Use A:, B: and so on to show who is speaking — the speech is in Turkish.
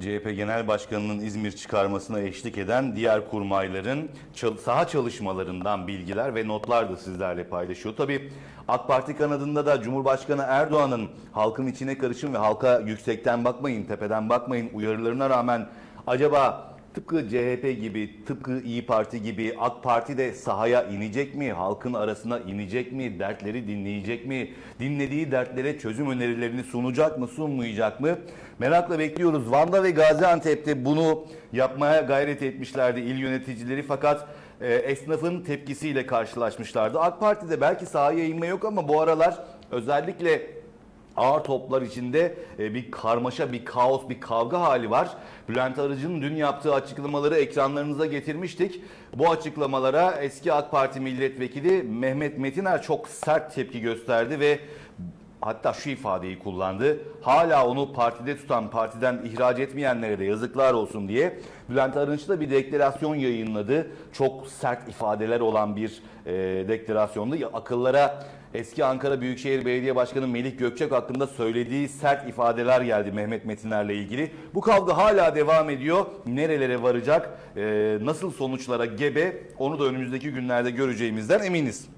A: CHP Genel Başkanı'nın İzmir çıkarmasına eşlik eden diğer kurmayların saha çalışmalarından bilgiler ve notlar da sizlerle paylaşıyor. Tabii AK Parti kanadında da Cumhurbaşkanı Erdoğan'ın halkın içine karışın ve halka yüksekten bakmayın, tepeden bakmayın uyarılarına rağmen acaba tıpkı CHP gibi, tıpkı İyi Parti gibi AK Parti de sahaya inecek mi? Halkın arasına inecek mi? Dertleri dinleyecek mi? Dinlediği dertlere çözüm önerilerini sunacak mı, sunmayacak mı? Merakla bekliyoruz. Van'da ve Gaziantep'te bunu yapmaya gayret etmişlerdi il yöneticileri fakat e, esnafın tepkisiyle karşılaşmışlardı. AK Parti'de belki sahaya inme yok ama bu aralar özellikle ağır toplar içinde e, bir karmaşa, bir kaos, bir kavga hali var. Bülent Arıcı'nın dün yaptığı açıklamaları ekranlarınıza getirmiştik. Bu açıklamalara eski AK Parti milletvekili Mehmet Metiner çok sert tepki gösterdi ve hatta şu ifadeyi kullandı. Hala onu partide tutan, partiden ihraç etmeyenlere de yazıklar olsun diye Bülent Arınç da bir deklarasyon yayınladı. Çok sert ifadeler olan bir e, deklarasyondu. Akıllara eski Ankara Büyükşehir Belediye Başkanı Melih Gökçek hakkında söylediği sert ifadeler geldi Mehmet Metiner'le ilgili. Bu kavga hala devam ediyor. Nerelere varacak, e, nasıl sonuçlara gebe onu da önümüzdeki günlerde göreceğimizden eminiz.